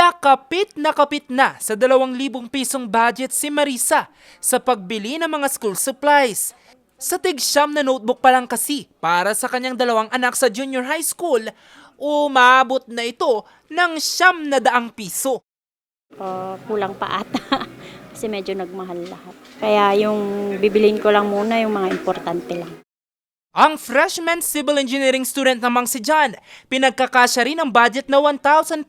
Tila kapit na kapit na sa 2,000 pisong budget si Marisa sa pagbili ng mga school supplies. Sa tig-siyam na notebook pa lang kasi para sa kanyang dalawang anak sa junior high school, umabot na ito ng siyam na daang piso. Uh, kulang pa ata. Kasi medyo nagmahal lahat. Kaya yung bibilin ko lang muna yung mga importante lang. Ang freshman civil engineering student namang si John, pinagkakasya rin ang budget na 1,500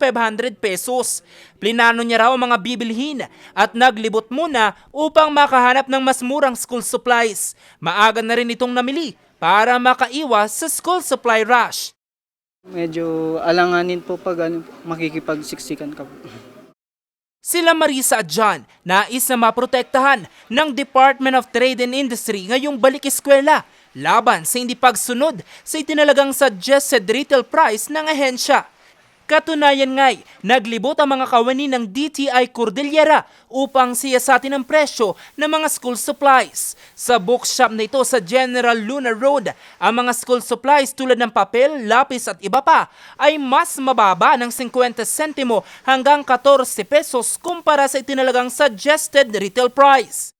pesos. Plinano niya raw ang mga bibilhin at naglibot muna upang makahanap ng mas murang school supplies. Maaga na rin itong namili para makaiwas sa school supply rush. Medyo alanganin po pag ano, makikipagsiksikan ka po. Sila Marisa at John nais na maprotektahan ng Department of Trade and Industry ngayong balik eskwela laban sa hindi pagsunod sa itinalagang suggested retail price ng ahensya. Katunayan nga'y naglibot ang mga kawani ng DTI Cordillera upang siyasatin ang presyo ng mga school supplies. Sa bookshop na ito sa General Luna Road, ang mga school supplies tulad ng papel, lapis at iba pa ay mas mababa ng 50 sentimo hanggang 14 pesos kumpara sa itinalagang suggested retail price.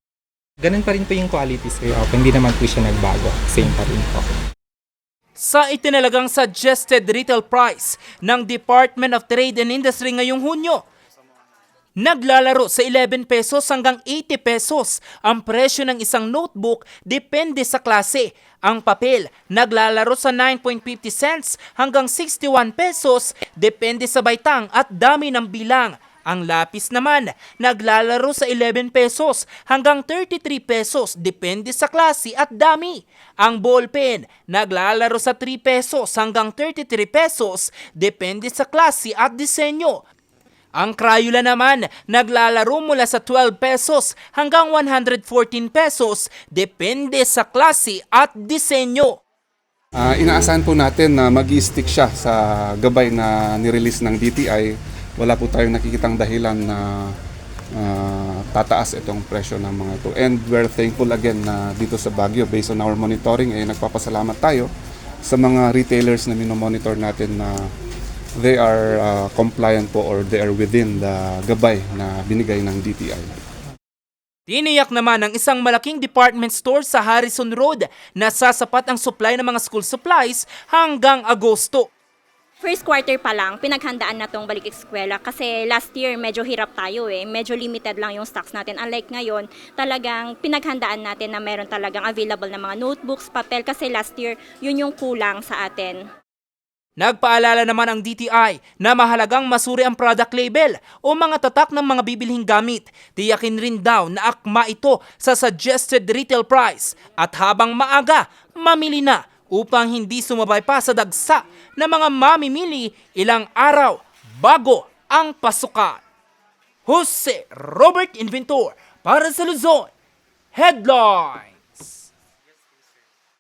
Ganun pa rin po yung quality sir. Opo, hindi naman po siya nagbago. Same pa rin po. Sa itinalagang suggested retail price ng Department of Trade and Industry ngayong Hunyo, Naglalaro sa 11 pesos hanggang 80 pesos ang presyo ng isang notebook depende sa klase. Ang papel naglalaro sa 9.50 cents hanggang 61 pesos depende sa baitang at dami ng bilang. Ang lapis naman naglalaro sa 11 pesos hanggang 33 pesos depende sa klase at dami. Ang ballpen naglalaro sa 3 pesos hanggang 33 pesos depende sa klase at disenyo. Ang Crayola naman naglalaro mula sa 12 pesos hanggang 114 pesos depende sa klase at disenyo. Ah, inaasahan po natin na mag stick siya sa gabay na nirelease ng DTI. Wala po tayong nakikitang dahilan na ah, tataas itong presyo ng mga ito. And we're thankful again na dito sa Baguio, based on our monitoring, eh, nagpapasalamat tayo sa mga retailers na minomonitor natin na they are ah, compliant po or they are within the gabay na binigay ng DTI. Tiniyak naman ng isang malaking department store sa Harrison Road na sasapat ang supply ng mga school supplies hanggang Agosto. First quarter pa lang, pinaghandaan na tong balik eskwela kasi last year medyo hirap tayo eh. Medyo limited lang yung stocks natin. Unlike ngayon, talagang pinaghandaan natin na meron talagang available na mga notebooks, papel kasi last year yun yung kulang sa atin. Nagpaalala naman ang DTI na mahalagang masuri ang product label o mga tatak ng mga bibilhing gamit. Tiyakin rin daw na akma ito sa suggested retail price at habang maaga, mamili na upang hindi sumabay pa sa dagsa ng mga mamimili ilang araw bago ang pasukan. Jose Robert Inventor para sa Luzon. Headline!